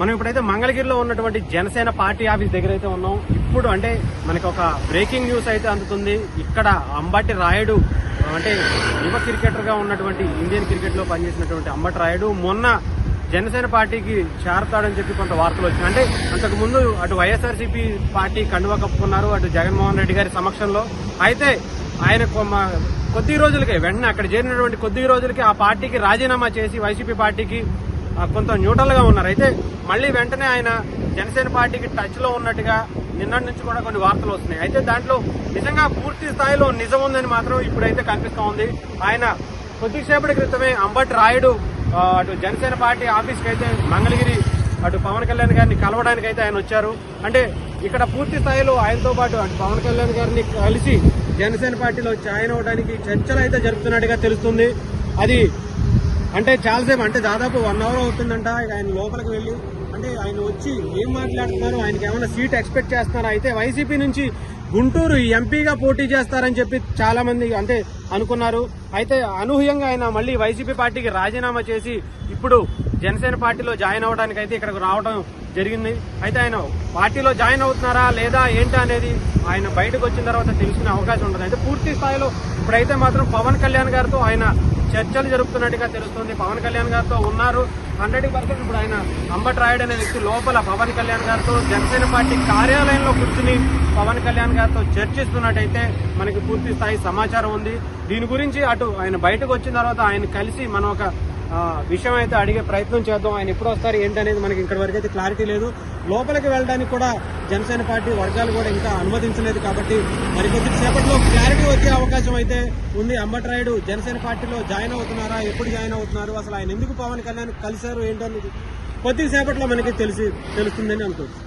మనం ఇప్పుడైతే మంగళగిరిలో ఉన్నటువంటి జనసేన పార్టీ ఆఫీస్ దగ్గర అయితే ఉన్నాం. ఇప్పుడు అంటే మనకి ఒక బ్రేకింగ్ న్యూస్ అయితే అందుతుంది. ఇక్కడ అంబటి రాయుడు అంటే యువ క్రికెటర్గా ఉన్నటువంటి ఇండియన్ క్రికెట్లో పనిచేసినటువంటి అంబటి రాయుడు మొన్న జనసేన పార్టీకి చేరతాడని చెప్పి కొంత వార్తలు వచ్చినాయి. అంటే అంతకు ముందు అటు వైఎస్ఆర్సీపీ పార్టీ కండువా కప్పుకున్నారు అటు జగన్మోహన్ రెడ్డి గారి సమక్షంలో. అయితే ఆయన కొద్ది రోజులకే వెంటనే అక్కడ చేరినటువంటి కొద్ది రోజులకే ఆ పార్టీకి రాజీనామా చేసి వైసీపీ పార్టీకి కొంత న్యూట్రల్గా ఉన్నారు. అయితే మళ్ళీ వెంటనే ఆయన జనసేన పార్టీకి టచ్లో ఉన్నట్టుగా నిన్నటి నుంచి కూడా కొన్ని వార్తలు వస్తున్నాయి. అయితే దాంట్లో నిజంగా పూర్తి స్థాయిలో నిజం ఉందని మాత్రం ఇప్పుడైతే కనిపిస్తా ఉంది. ఆయన కొద్దిసేపటి క్రితమే అంబటి రాయుడు అటు జనసేన పార్టీ ఆఫీస్కి అయితే మంగళగిరి అటు పవన్ కళ్యాణ్ గారిని కలవడానికి అయితే ఆయన వచ్చారు. అంటే ఇక్కడ పూర్తి స్థాయిలో ఆయనతో పాటు అటు పవన్ కళ్యాణ్ గారిని కలిసి జనసేన పార్టీలో జాయిన్ అవడానికి చర్చలు అయితే జరుపుతున్నట్టుగా తెలుస్తుంది. అది అంటే చాలాసేపు అంటే దాదాపు వన్ అవర్ అవుతుందంట. ఆయన లోపలికి వెళ్ళి అంటే ఆయన వచ్చి ఏం మాట్లాడుతున్నారు? ఆయనకి ఏమైనా సీట్ ఎక్స్పెక్ట్ చేస్తున్నారా? అయితే వైసీపీ నుంచి గుంటూరు ఎంపీగా పోటీ చేస్తారని చెప్పి చాలా మంది అంటే అనుకున్నారు. అయితే అనూహ్యంగా ఆయన మళ్ళీ వైసీపీ పార్టీకి రాజీనామా చేసి ఇప్పుడు జనసేన పార్టీలో జాయిన్ అవ్వడానికి అయితే ఇక్కడికి రావడం జరిగింది. అయితే ఆయన పార్టీలో జాయిన్ అవుతున్నారా లేదా ఏంటా అనేది ఆయన బయటకు వచ్చిన తర్వాత తెలుసుకునే అవకాశం ఉంటుంది అయితే పూర్తి స్థాయిలో ఇప్పుడైతే మాత్రం పవన్ కళ్యాణ్ గారితో ఆయన చర్చలు జరుపుతున్నట్టుగా తెలుస్తుంది. పవన్ కళ్యాణ్ గారితో ఉన్నారు. హండ్రెడ్ పర్సెంట్ ఇప్పుడు ఆయన అంబట్ రాయుడు అనే వ్యక్తి లోపల పవన్ కళ్యాణ్ గారితో జనసేన పార్టీ కార్యాలయంలో కూర్చుని పవన్ కళ్యాణ్ గారితో చర్చిస్తున్నట్టయితే మనకి పూర్తి స్థాయి సమాచారం ఉంది. దీని గురించి అటు ఆయన బయటకు వచ్చిన తర్వాత ఆయన కలిసి మనం ఒక విషయం అయితే అడిగే ప్రయత్నం చేద్దాం. ఆయన ఎప్పుడు వస్తారు ఏంటనేది మనకి ఇక్కడ వరకు అయితే క్లారిటీ లేదు. లోపలికి వెళ్ళడానికి కూడా జనసేన పార్టీ వర్గాలు కూడా ఇంకా అనుమతించలేదు కాబట్టి మరి కొద్ది సేపట్లో క్లారిటీ వచ్చే అవకాశం అయితే ఉంది. అంబట్రాయుడు జనసేన పార్టీలో జాయిన్ అవుతున్నారా ఎప్పుడు జాయిన్ అవుతున్నారు అసలు ఆయన ఎందుకు పవన్ కళ్యాణ్ కలిశారు ఏంటనేది కొద్దిసేపట్లో మనకి తెలిసి తెలుస్తుందని అనుకోవచ్చు.